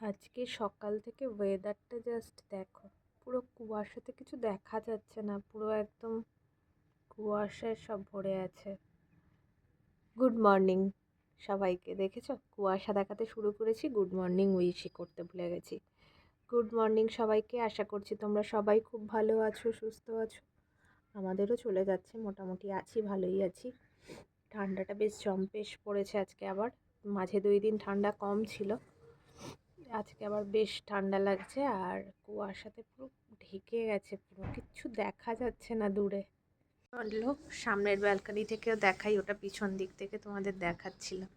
আজকে সকাল থেকে ওয়েদারটা জাস্ট দেখো, পুরো কুয়াশাতে কিছু দেখা যাচ্ছে না, পুরো একদম কুয়াশায় সব ভরে আছে। গুড মর্নিং সবাইকে, দেখেছ? কুয়াশা দেখাতে শুরু করেছি গুড মর্নিং উইশি করতে ভুলে গেছি। গুড মর্নিং সবাইকে, আশা করছি তোমরা সবাই খুব ভালো আছো, সুস্থ আছো। আমাদেরও চলে যাচ্ছে, মোটামুটি আছি, ভালোই আছি। ঠান্ডাটা বেশ জম্পেশ পড়েছে আজকে আবার। মাঝে দুই দিন ঠান্ডা কম ছিল। আজকে আবার বেশ ঠান্ডা লাগছে আর কুয়াশাতে পুরো ঢেকে গেছে পুরো। কিচ্ছু দেখা যাচ্ছে না দূরে। বলল সামনের ব্যালকানি থেকেও দেখাই, ওটা পিছন দিক থেকে তোমাদের দেখাচ্ছিলাম।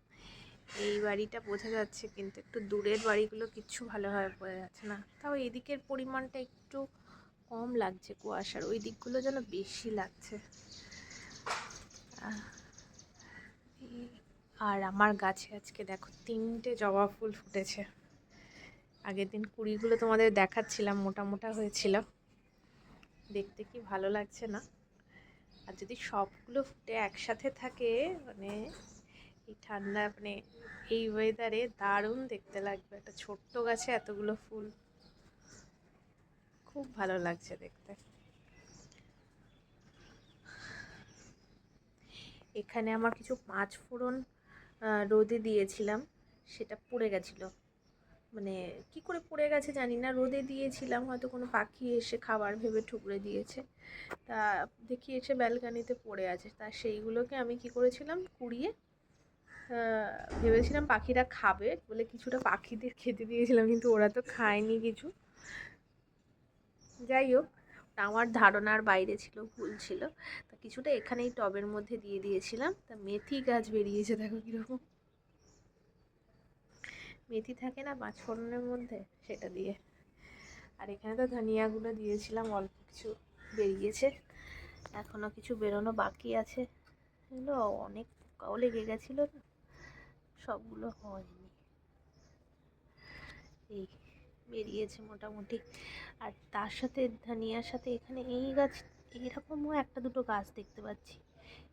এই বাড়িটা বোঝা যাচ্ছে কিন্তু একটু দূরের বাড়িগুলো কিচ্ছু ভালোভাবে বোঝা যাচ্ছে না। তাও এদিকের পরিমাণটা একটু কম লাগছে কুয়াশার, ওই দিকগুলো যেন বেশি লাগছে। আর আমার গাছে আজকে দেখো তিনটে জবা ফুল ফুটেছে। আগের দিন কুড়িগুলো তোমাদের দেখাচ্ছিলাম, মোটা মোটা হয়েছিল। দেখতে কি ভালো লাগছে না? আর যদি সবগুলো ফুটে একসাথে থাকে মানে এই ঠান্ডা মানে এই ওয়েদারে দারুণ দেখতে লাগবে। একটা ছোট্ট গাছে এতগুলো ফুল। খুব ভালো লাগছে দেখতে। এখানে আমার কিছু পাঁচ ফোড়ন রোদে দিয়েছিলাম। সেটা পুড়ে গেছিল। মানে কি করে পড়ে গেছে জানি না। রোদে দিয়েছিলাম, হয়তো কোনো পাখি এসে খাবার ভেবে ঠুকরে দিয়েছে। তা দেখি এসে ব্যালকানিতে পড়ে আছে। তা সেইগুলোকে আমি কি করেছিলাম? কুড়িয়ে ভেবেছিলাম পাখিরা খাবে বলে কিছুটা পাখিদের খেতে দিয়েছিলাম, কিন্তু ওরা তো খায়নি কিছু। যাই হোক, আমার ধারণার বাইরে ছিল, ভুল ছিল। তা কিছুটা এখানেই টবের মধ্যে দিয়ে দিয়েছিলাম। তা মেথি গাছ বেরিয়েছে, দেখো কীরকম। মেথি থাকে না পাঁচ ফোড়নের মধ্যে, সেটা দিয়ে। আর এখানে তো ধনিয়াগুলো দিয়েছিলাম, অল্প কিছু বেরিয়েছে। এখনও কিছু বেরোনো বাকি আছে। এগুলো অনেক পোকাও লেগে গেছিল না সবগুলো হয়নি। এই বেরিয়েছে মোটামুটি। আর তার সাথে, ধনিয়ার সাথে এখানে এই গাছ এইরকমও একটা দুটো গাছ দেখতে পাচ্ছি।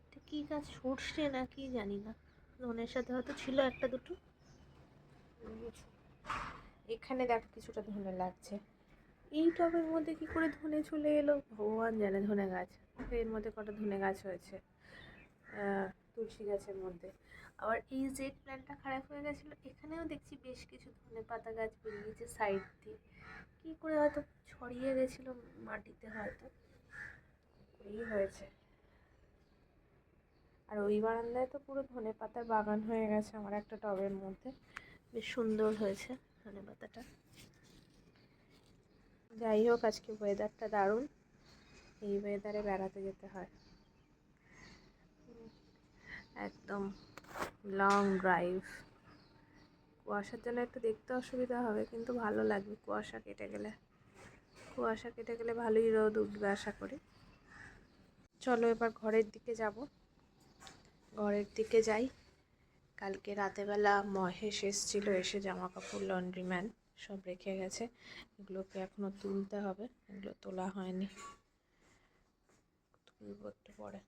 এটা কী গাছ সর্ষে না কি জানি না। ধনের সাথে হয়তো ছিল একটা দুটো। এখানে দেখো কিছুটা ধনে লাগছে। এই টবের মধ্যে কি করে ধনে চলে এলো? ভগবান জানে ধনে গাছ। এর মধ্যে কটা ধনে গাছ হয়েছে? তুলসী গাছের মধ্যে। আবার এই জেড প্ল্যান্টটা খারাপ হয়ে গেছিল। এখানেও দেখছি বেশ কিছু ধনে পাতা গাছ বেরিয়েছে সাইড দিয়ে। কী করে হয়তো ছড়িয়ে গেছিল মাটিতে হয়তো? এই হয়েছে। আর ওই বারান্দায় তো পুরো ধনে পাতার বাগান হয়ে গেছে আমার একটা টবের মধ্যে। বেশ সুন্দর হয়েছে ধনে পাতাটা। যাই হোক, আজকে ওয়েদারটা দারুণ। এই ওয়েদারে বেড়াতে যেতে হয়। একদম লং ড্রাইভ কুয়াশার জন্য একটু দেখতে অসুবিধা হবে, কিন্তু ভালো লাগবে কুয়াশা কেটে গেলে। কুয়াশা কেটে গেলে ভালোই রোদ উঠবে, আশা করি। চলো এবার ঘরের দিকে যাব। ঘরের দিকে যাই। কালকে রাতেবেলা মহেশ এসেছিল এসে জামা কাপড় লন্ড্রি ম্যান সব রেখে গেছে। এগুলোকে এখনও তুলতে হবে এগুলো তোলা হয়নি। তুলব একটু পরে।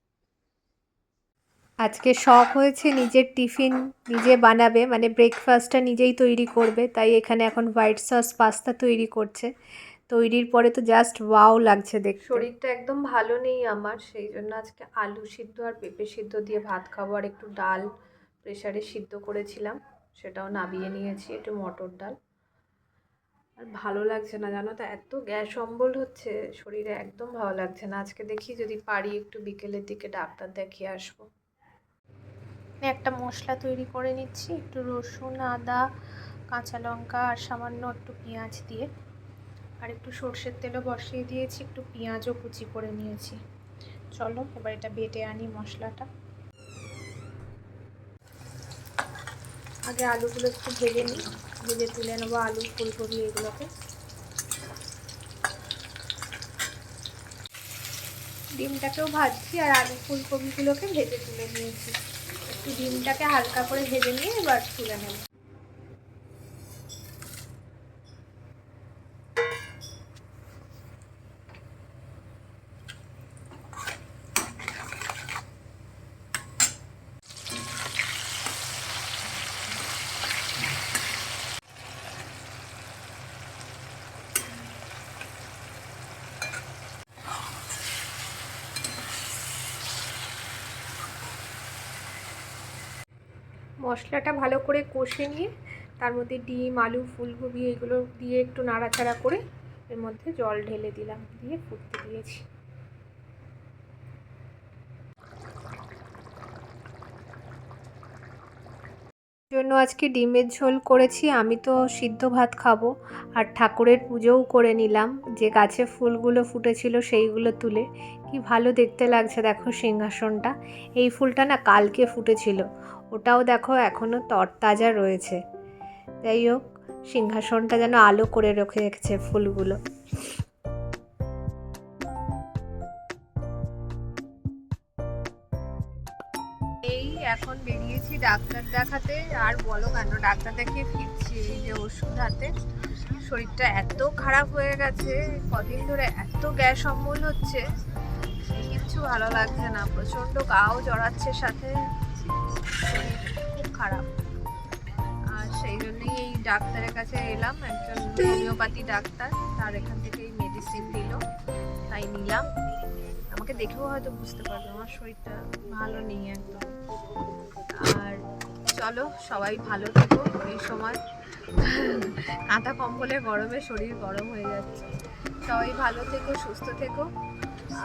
আজকে শখ হয়েছে নিজের টিফিন নিজে বানাবে মানে ব্রেকফাস্টটা নিজেই তৈরি করবে তাই এখানে এখন হোয়াইট সস পাস্তা তৈরি করছে। তৈরির পরে তো জাস্ট ওয়াও লাগছে দেখ শরীরটা একদম ভালো নেই আমার সেই জন্য আজকে আলু সিদ্ধ আর পেঁপে সিদ্ধ দিয়ে ভাত খাব আর একটু ডাল প্রেশারে সিদ্ধ করেছিলাম, সেটাও নাবিয়ে নিয়েছি একটু মটর ডাল। আর ভালো লাগছে না, জানো তো, এত গ্যাস অম্বল হচ্ছে, শরীরে একদম ভালো লাগছে না। আজকে দেখি যদি পারি একটু বিকেলের দিকে ডাক্তার দেখিয়ে আসব। একটা মশলা তৈরি করে নিচ্ছি, একটু রসুন, আদা, কাঁচা লঙ্কা আর সামান্য একটু পেঁয়াজ দিয়ে। আর একটু সর্ষের তেলও বসিয়ে দিয়েছি, একটু পেঁয়াজও কুচি করে নিয়েছি। চলো, এবার এটা বেটে আনি মশলাটা। আগে আলুগুলো একটু ভেজে নিই। ভেজে তুলে নেব আলু, ফুলকপি এগুলোকে। ডিমটাকেও ভাজছি আর আলু, ফুলকপিগুলোকে ভেজে তুলে নিয়েছি। একটু ডিমটাকে হালকা করে ভেজে নিয়ে এবার তুলে নেব। মশলাটা ভালো করে কষে নিয়ে তার মধ্যে ডিম, আলু, ফুলকপি, এগুলো দিয়ে একটু নাড়াচাড়া করে এর মধ্যে জল ঢেলে দিলাম, দিয়ে ফুটতে দিয়েছি। জন্য আজকে ডিমের ঝোল করেছি, আমি তো সিদ্ধ ভাত খাব। আর ঠাকুরের পুজোও করে নিলাম, যে গাছে ফুলগুলো ফুটেছিল সেইগুলো তুলে। কি ভালো দেখতে লাগছে দেখো সিংহাসনটা। এই ফুলটা না কালকে ফুটেছিল, ওটাও দেখো এখনও তরতাজা রয়েছে। যাই হোক, সিংহাসনটা যেন আলো করে রেখে রেখেছে ফুলগুলো। ডাক্তার দেখাতে আর বলো কেন? ডাক্তার দেখিয়ে ফিরছি এই যে ওষুধ হাতে। শরীরটা এত খারাপ হয়ে গেছে, কদিন ধরে এত গ্যাস অম্বল হচ্ছে কিচ্ছু ভালো লাগছে না। প্রচণ্ড গাও জড়াচ্ছে সাথে। খুব খারাপ। আর সেই জন্যই এই ডাক্তারের কাছে এলাম, একজন হোমিওপ্যাথি ডাক্তার। তার এখান থেকে এই মেডিসিন দিল তাই নিলাম। আমাকে দেখেও হয়তো বুঝতে পারবে আমার শরীরটা ভালো নেই। চলো সবাই ভালো থেকো এই সময়। কাঁথা কম্বলে গরমে শরীর গরম হয়ে যাচ্ছে। সবাই ভালো থেকো, সুস্থ থেকো।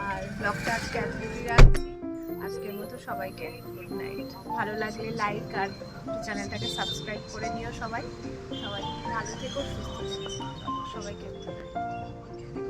আর ব্লগটা আজকে এতটুকুই রাখছি। আজকের মতো সবাইকে গুড নাইট ভালো লাগলে লাইক আর চ্যানেলটাকে সাবস্ক্রাইব করে নিও সবাই। সবাই ভালো থেকো, সুস্থ থেকো। সবাইকে good night.